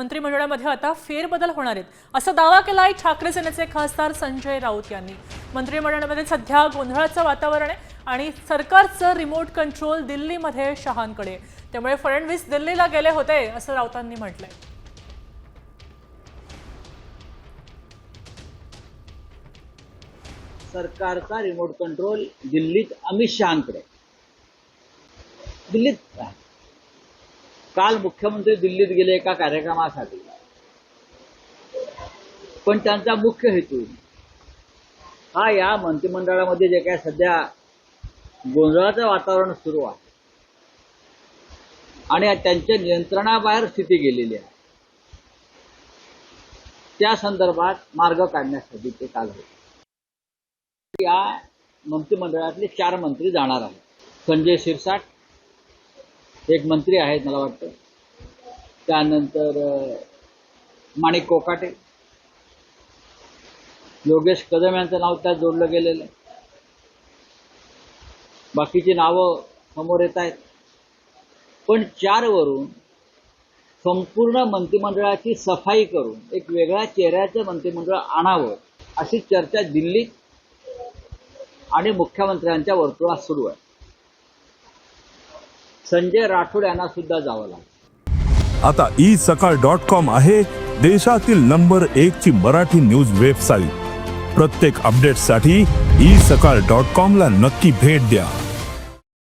मंत्रिमंडळामध्ये आता फेरबदल होणार आहेत. असा दावा केला आहे ठाकरे सेनेचे खासदार संजय राऊत यांनी. मंत्रिमंडळामध्ये सध्या गोंधळाचं वातावरण आहे आणि सरकारचं रिमोट कंट्रोल दिल्लीमध्ये शहांकडे त्यामुळे फडणवीस दिल्लीला गेले होते असं राऊतांनी म्हटलंय. सरकारचा रिमोट कंट्रोल दिल्लीत अमित शहाकडे दिल्लीत काल मुख्यमंत्री दिल्लीत गेले एका कार्यक्रमासाठी. पण त्यांचा मुख्य हेतू हा या मंत्रिमंडळामध्ये जे काय सध्या गोंधळाचं वातावरण सुरू आहे आणि त्यांच्या नियंत्रणाबाहेर स्थिती गेलेली आहे त्या संदर्भात मार्ग काढण्यासाठी ते काल होते. या मंत्रिमंडळातले चार मंत्री जाणार आहेत. संजय शिरसाट एक मंत्री आहेत मला वाटतं. त्यानंतर माणिक कोकाटे. योगेश कदम यांचं नाव त्यात जोडलं गेलेलं आहे. बाकीची नावं समोर येत आहेत. पण चार वरून संपूर्ण मंत्रिमंडळाची सफाई करून एक वेगळ्या चेहऱ्याचं मंत्रिमंडळ आणावं अशी चर्चा दिल्लीत आणि मुख्यमंत्र्यांच्या वर्तुळात सुरू आहे. संजय राठोड यांना सुद्धा जावं लागलं. आता ई सकाळ डॉट कॉम आहे देशातील नंबर एक ची मराठी न्यूज वेबसाईट. प्रत्येक अपडेटसाठी ई सकाळ डॉट कॉम ला नक्की भेट द्या.